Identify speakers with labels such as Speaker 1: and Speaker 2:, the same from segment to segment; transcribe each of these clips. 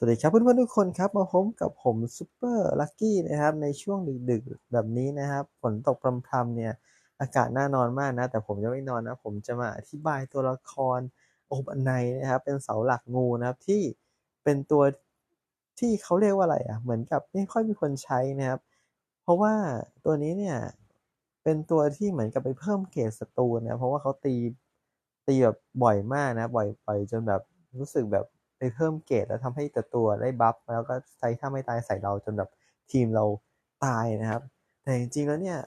Speaker 1: สวัสดีครับเพื่อนๆทุกคนครับมาพบกับผมซูเปอร์ลัคกี้นะครับในช่วงดึกๆแบบนี้นะครับฝนตกพรำๆเนี่ยอากาศน่านอนมากนะ แต่ผมจะไม่นอนนะ ผมจะมาอธิบายตัวละครโอบันไนนะครับ เป็นเสาหลักงูนะครับที่เป็นตัวที่เขาเรียกว่าอะไรอะเหมือนกับไม่ค่อยมีคนใช้นะครับ เพราะว่าตัวนี้เนี่ยเป็นตัวที่เหมือนกับไปเพิ่มเกรดศัตรูนะเพราะว่าเขาตีตีแบบบ่อยมากนะบ่อยไปจนแบบรู้สึกแบบ ไปเพิ่มเกรดแล้วทำให้แต่ตัวได้บัฟแล้วก็ใช้ถ้าไม่ตายใส่เราจนแบบทีมเราตายนะครับ แต่จริงๆแล้วเนี่ย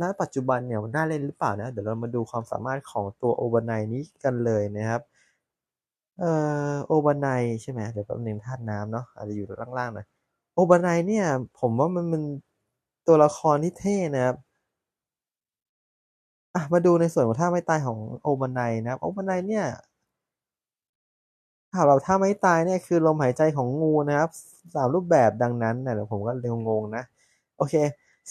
Speaker 1: ณปัจจุบันเนี่ยน่าเล่นหรือเปล่านะ เดี๋ยวเรามาดูความสามารถของตัวโอเวอร์ไนนี้กันเลยนะครับเอ่อโอเวอร์ไนใช่ไหมเดี๋ยวแป๊บนึงธาตุน้ำเนาะอาจจะอยู่ล่างๆหน่อยโอเวอร์ไนเนี่ย ผมว่ามันมันตัวละครที่เท่นะครับอะมาดูในส่วนของท่าไม่ตายของโอเวอร์ไนนะครับโอเวอร์ไนเนี่ย ถาเราถ้าไม่ตายเนี่ยคือลมหายใจของงูนะครับสามรูปแบบดังนั้นเนี่ยเดี๋ยวผมก็เร็วงงนะ โอเค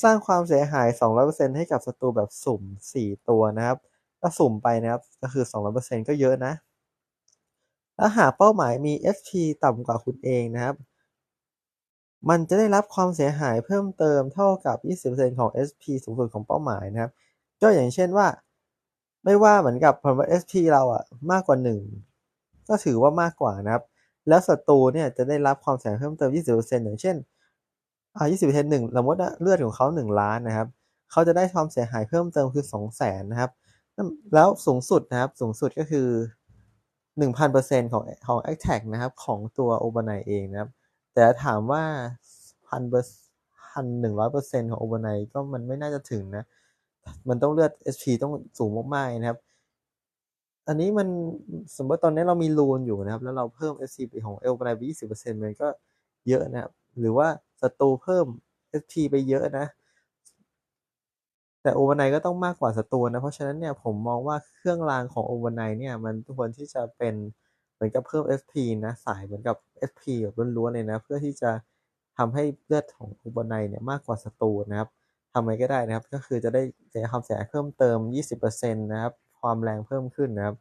Speaker 1: สร้างความเสียหาย 200%ให้กับศัตรูแบบสุ่ม 4 ตัวนะครับก็สุ่มไปนะครับก็คือ 200%ก็เยอะนะถ้าหากเป้าหมายมี FP ต่ำกว่าคุณเองนะครับ มันจะได้รับความเสียหายเพิ่มเติมเท่ากับ 20%ของ SP สูงสุดของเป้าหมายนะครับ ก็อย่างเช่นว่า ไม่ว่าเหมือนกับผลว่า SP เราอะมากกว่า 1 ก็ถือว่ามากกว่านะครับ แล้วศัตรูเนี่ยจะได้รับความเสียหายเพิ่มเติม 20%อย่างเช่นอ่า20%หนึ่งสมมติเลือดของเขา 1 ล้านนะครับ เขาจะได้ความเสียหายเพิ่มเติมคือ 200,000นะครับ แล้วสูงสุดนะครับ สูงสุดก็คือ 1,000%ของของ a t t a c นะครับ ของตัว overnight เองนะครับ แต่ถามว่าพันเปอร์พันหนึ่งร้อยเปอร์เซ็นต์ของ overnight ก็มันไม่น่าจะถึงนะ มันต้องเลือด HP ต้องสูงมากๆนะครับ อันนี้มันสมมติตอนนี้เรามีรูนอยู่นะครับ แล้วเราเพิ่ม SCP ของเอลไปยี่สิบเปอร์เซ็นต์มันก็เยอะนะครับ หรือว่าศัตรูเพิ่ม SP ไปเยอะนะ แต่โอเวอร์ไนก็ต้องมากกว่าศัตรูนะ เพราะฉะนั้นเนี่ยผมมองว่าเครื่องรางของโอเวอร์ไนเนี่ย มันควรที่จะเป็นเหมือนกับเพิ่ม SP นะสายเหมือนกับ SP แบบล้วนๆเลยนะ เพื่อที่จะทำให้เลือดของโอเวอร์ไนเนี่ยมากกว่าศัตรูนะครับทำไงก็ได้นะครับ ก็คือจะได้เสียความเสียหายเพิ่มเติม 20%นะครับ ความแรงเพิ่มขึ้นนะครับ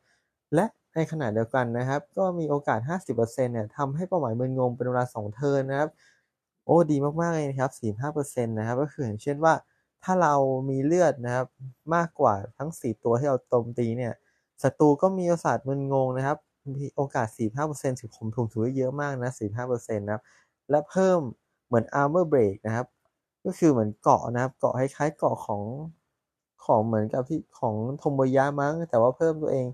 Speaker 1: และในขณะเดียวกันนะครับ ก็มีโอกาส 50%เนี่ยทำให้เป้าหมายมึนงงเป็นเวลา 2 เทิร์นนะครับ โอ้ดีมากๆเลยนะครับ 45%นะครับ ก็คืออย่างเช่นว่า ถ้าเรามีเลือดนะครับ มากกว่าทั้ง 4 ตัวที่เราโจมตีเนี่ยศัตรูก็มีโอกาสมึนงงนะครับ มีโอกาส 45%ถือผมถูกถือว่าเยอะมากนะ45%นะครับ และเพิ่มเหมือน armor break นะครับ ก็คือเหมือนเกาะนะครับ เกาะคล้ายๆเกาะของ ของเหมือนกับที่ของโทโมยะมั้ง แต่ว่าเพิ่มตัวเอง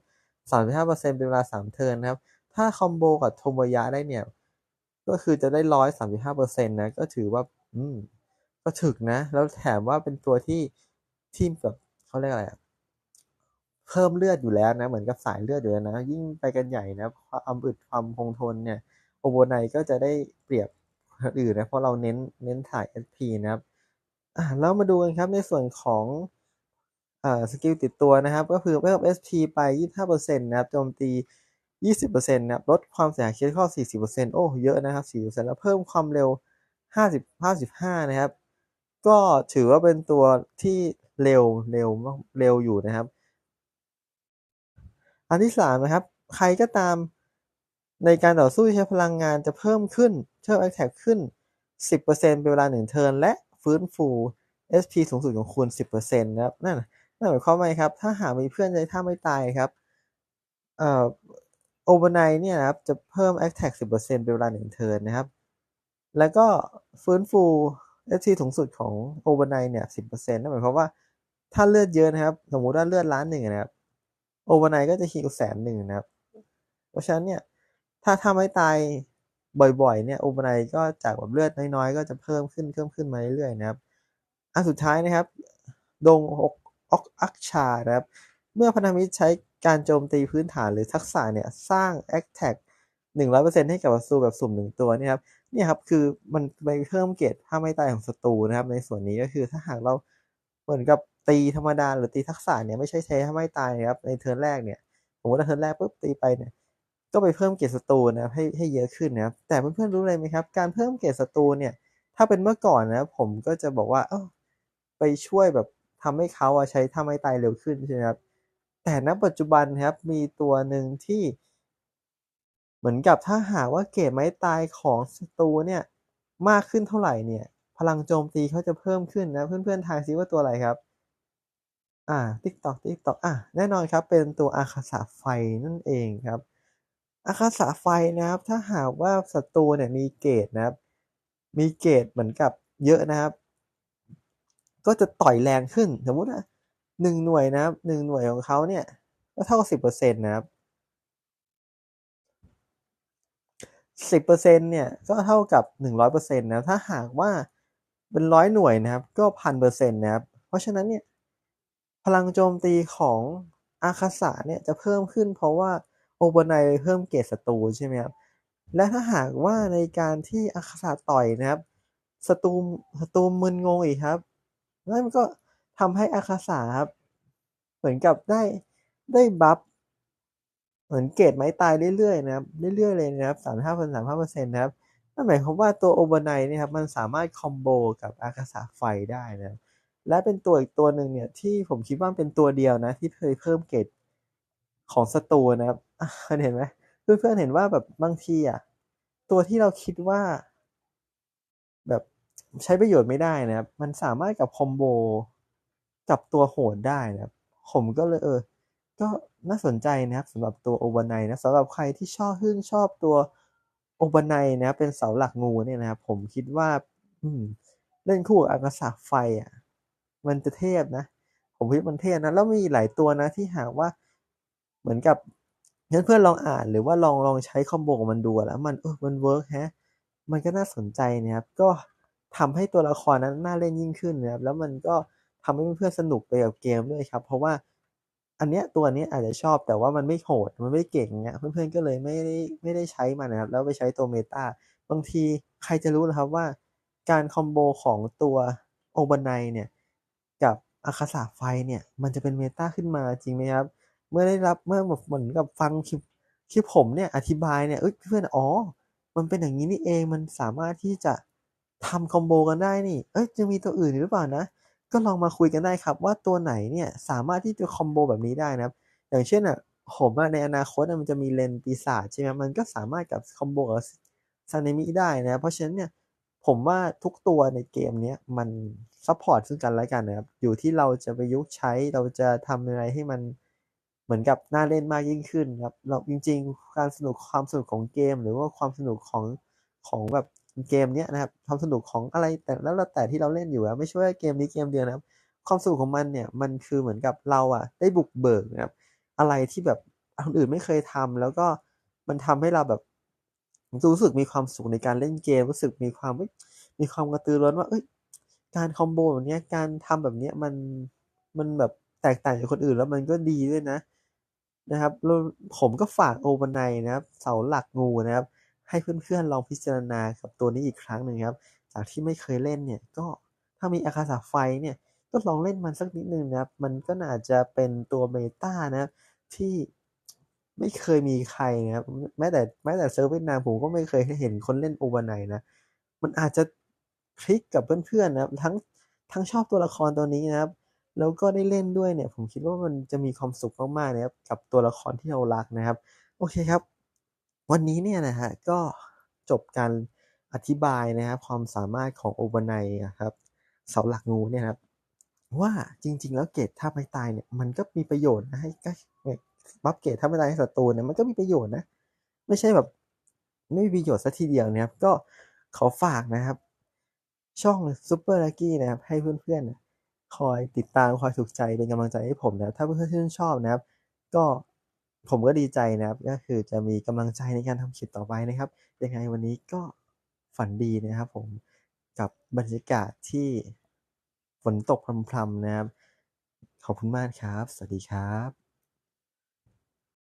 Speaker 1: 35%เป็นเวลา 3 เทิร์นนะครับ ถ้าคอมโบกับโทโมยะได้เนี่ย ก็คือจะได้135%นะ ก็ถือว่า อืม ก็ถึกนะ แล้วแถมว่าเป็นตัวที่ทีมแบบเขาเรียกอะไรเพิ่มเลือดอยู่แล้วนะ เหมือนกับสายเลือดอยู่แล้วนะ ยิ่งไปกันใหญ่นะความอึดความคงทนเนี่ย โอโบไนก็จะได้เปรียบอื่นนะ เพราะเราเน้นเน้นถ่าย SP นะครับ อ่าแล้วมาดูกันครับในส่วนของ สกิลติดตัวนะครับ ก็คือเพิ่ม SP ไป 25%นะครับโจมตี 20%นะครับลดความเสียหายคิดข้อ 40%โอ้เยอะนะครับ 40%แล้วเพิ่มความเร็ว 50 55 นะครับ ก็ถือว่าเป็นตัวที่เร็วเร็วเร็วอยู่นะครับ อันที่ 3 นะครับ ใครก็ตามในการต่อสู้ใช้พลังงานจะเพิ่มขึ้นเพิ่ม attack ขึ้น 10%เป็นเวลา 1 เทิร์นและฟื้นฟู SP สูงสุดของคุณ 10%นะครับนั่น นั่นหมายความว่าไงครับ ถ้าหากมีเพื่อนใช้ท่าไม่ตายครับเอ่อโอเวอร์ไนเนี่ยนะครับ จะเพิ่ม attack 10%เป็นเวลาหนึ่งเทิร์นนะครับ แล้วก็ฟื้นฟู FT สูงสุดของโอเวอร์ไนเนี่ย 10%นั่นหมายความว่าถ้าเลือดเยอะนะครับ สมมุติว่าเลือดล้านหนึ่งนะครับโอเวอร์ไนก็จะฮิลแสนหนึ่งนะครับ เพราะฉะนั้นเนี่ย ถ้าทำให้ตายบ่อยๆ เนี่ยโอเวอร์ไนก็จากแบบเลือดน้อยๆ ก็จะเพิ่มขึ้นเพิ่มขึ้นมาเรื่อยๆนะครับ อันสุดท้ายนะครับ ดงอก ออกอักชาครับเมื่อพันธมิตรใช้การโจมตีพื้นฐานหรือทักษะเนี่ยสร้าง a t t a c 100%ให้กับศัตรูแบบสุ่มหนึ่งตัวนี่ครับนี่ครับคือมันไปเพิ่มเกรดถ้าไม่ตายของศัตรูนะครับ ในส่วนนี้ก็คือถ้าหากเราเหมือนกับตีธรรมดาหรือตีทักษะเนี่ยไม่ใช่ใช้ถ้าไม่ตายนะครับในเทิร์นแรกเนี่ยผมว่าเทิร์นแรกปุ๊บตีไปเนี่ยก็ไปเพิ่มเกรดศัตรูนะครับให้ให้เยอะขึ้นนะครับแต่เพื่อนๆรู้เลยไหมครับ การเพิ่มเกรดศัตรูเนี่ยถ้าเป็นเมื่อก่อนนะผมก็จะบอกว่าเออไปช่วยแบบ ทำให้เขาใช้ท่าไม้ตายเร็วขึ้นใช่ไหมครับ แต่ณปัจจุบันครับมีตัวหนึ่งที่ เหมือนกับถ้าหากว่าเกรดไม้ตายของศัตรูเนี่ยมากขึ้นเท่าไหร่เนี่ย พลังโจมตีเขาจะเพิ่มขึ้นนะเพื่อนๆทายซิว่าตัวอะไรครับ อ่าติ๊กตอกติ๊กตอกอะแน่นอนครับ เป็นตัวอาคาสาไฟนั่นเองครับ อาคาสาไฟนะครับ ถ้าหากว่าศัตรูเนี่ยมีเกรดนะครับ มีเกรดเหมือนกับเยอะนะครับ ก็จะต่อยแรงขึ้น สมมตินะหนึ่งหน่วยนะครับหนึ่งหน่วยของเขาเนี่ย ก็เท่ากับสิบเปอร์เซ็นต์นะครับสิบเปอร์เซ็นต์เนี่ยก็เท่ากับหนึ่งร้อยเปอร์เซ็นต์นะถ้าหากว่าเป็นร้อยหน่วยนะครับ ก็พันเปอร์เซ็นต์นะครับ เพราะฉะนั้นเนี่ยพลังโจมตีของอาคาสะเนี่ยจะเพิ่มขึ้น เพราะว่าโอเบอร์ไนเพิ่มเกรดศัตรูใช่ไหมครับและถ้าหากว่าในการที่อาคาสะต่อยนะครับศัตรูศัตรูมึนงงอีกครับ นั่นก็ทำให้อาคาสะครับ เหมือนกับได้ได้บัฟเหมือนเกรดไม้ตายเรื่อยๆนะครับเรื่อยๆเลยนะครับสามห้าเปอร์เซ็นต์สามห้าเปอร์เซ็นต์นะครับนั่นหมายความว่าตัวโอเวอร์ไนเนี่ยครับมันสามารถคอมโบกับอากาศไฟได้นะและเป็นตัวอีกตัวหนึ่งเนี่ยที่ผมคิดว่าเป็นตัวเดียวนะ ที่เคยเพิ่มเกรดของศัตรูนะครับเห็นไหมเพื่อนๆเห็นว่าแบบบางทีอะตัวที่เราคิดว่า แบบ ใช้ประโยชน์ไม่ได้นะครับ มันสามารถกับคอมโบกับตัวโหดได้นะครับ ผมก็เลยเออ ก็น่าสนใจนะครับสำหรับตัวโอเบอร์ไนนะสำหรับใครที่ชอบขึ้นชอบตัวโอเบอร์ไนนะเป็นเสาหลักงูเนี่ยนะครับ ผมคิดว่า อืม เล่นคู่กับอากาศไฟอะ มันจะเทพนะ ผมคิดมันเทพนะ แล้วมีหลายตัวนะที่หากว่าเหมือนกับเพื่อนลองอ่านหรือว่าลองลองใช้คอมโบมันดูแล้วมันเออมันเวิร์กฮะ มันก็น่าสนใจนะครับ ก็ ทำให้ตัวละครนั้นน่าเล่นยิ่งขึ้นนะครับแล้วมันก็ทำให้เพื่อนสนุกไปกับเกมด้วยครับ เพราะว่าอันเนี้ยตัวนี้อาจจะชอบแต่ว่ามันไม่โหดมันไม่เก่งเงี้ยเพื่อนๆก็เลยไม่ได้ไม่ได้ใช้มันนะครับ แล้วไปใช้ตัวเมตาบางทีใครจะรู้นะครับว่า การคอมโบของตัวโอเบอร์ไนเนี่ยกับอาคาสาไฟเนี่ยมันจะเป็นเมตาขึ้นมาจริงไหมครับ เมื่อได้รับเมื่อแบบเหมือนกับฟังคลิปคลิปผมเนี่ยอธิบายเนี่ยเอ้ยเพื่อนอ๋อมันเป็นอย่างนี้นี่เองมันสามารถที่จะ ทำคอมโบกันได้นี่ เอ้ยจะมีตัวอื่นหรือเปล่านะ ก็ลองมาคุยกันได้ครับ ว่าตัวไหนเนี่ยสามารถที่จะคอมโบแบบนี้ได้นะครับ อย่างเช่นอะผมในอนาคตมันจะมีเลนปีศาจใช่ไหมมันก็สามารถกับคอมโบกับซาเนมิได้นะ เพราะฉะนั้นเนี่ยผมว่าทุกตัวในเกมนี้มันซัพพอร์ตซึ่งกันและกันนะครับ อยู่ที่เราจะไปยุกใช้เราจะทำอะไรให้มันเหมือนกับน่าเล่นมากยิ่งขึ้นครับ เราจริงๆ การสนุกความสนุกของเกม หรือว่าความสนุกของของแบบ เกมเนี้ยนะครับความสนุกของอะไรแต่แล้วแต่ที่เราเล่นอยู่อะไม่ใช่ว่าเกมนี้เกมเดียวนะครับ ความสนุกของมันเนี่ยมันคือเหมือนกับเราอะได้บุกเบิกนะครับอะไรที่แบบคนอื่นไม่เคยทำแล้วก็มันทำให้เราแบบรู้สึกมีความสุขในการเล่นเกมรู้สึกมีความมีความกระตือร้นว่าเอ้ยการคอมโบแบบนี้การทำแบบนี้มันมันแบบแตกต่างจากคนอื่นแล้วมันก็ดีด้วยนะนะครับผมก็ฝากโอเวอร์ไนนะครับ เสาหลักงูนะครับ ให้เพื่อนๆลองพิจารณากับตัวนี้อีกครั้งหนึ่งครับ จากที่ไม่เคยเล่นเนี่ยก็ถ้ามีอาคาสาไฟเนี่ยก็ลองเล่นมันสักนิดนึงนะครับ มันก็น่าจะเป็นตัวเมตานะที่ไม่เคยมีใครนะครับแม้แต่แม้แต่เซิร์ฟเวียดนามผมก็ไม่เคยเห็นคนเล่นโอเวอร์ไนนะ มันอาจจะคลิกกับเพื่อนๆนะครับ ทั้งทั้งชอบตัวละครตัวนี้นะครับ แล้วก็ได้เล่นด้วยเนี่ย ผมคิดว่ามันจะมีความสุขมากๆนะครับกับตัวละครที่เรารักนะครับ โอเคครับ วันนี้เนี่ยนะฮะก็จบการอธิบายนะครับความสามารถของโอเวอร์ไนครับเสาหลักงูเนี่ยครับว่าจริง ๆ แล้วเกตถ้าไม่ตายเนี่ยมันก็มีประโยชน์นะให้ก็บัฟเกตถ้าไม่ตายให้ศัตรูเนี่ยมันก็มีประโยชน์นะ ไม่ใช่แบบไม่มีประโยชน์สัทีเดียวนะครับ ก็ขอฝากนะครับ ช่องซูเปอร์ลักกี้นะครับ ให้เพื่อนๆคอยติดตามคอยถูกใจเป็นกำลังใจให้ผมนะถ้าเพื่อนๆชื่นชอบนะครับ ก็ ผมก็ดีใจนะครับ ก็คือจะมีกำลังใจในการทำคลิปต่อไปนะครับ ยังไงวันนี้ก็ฝันดีนะครับ ผมกับบรรยากาศที่ฝนตกพรำๆนะครับ ขอบคุณมากครับ สวัสดีครับ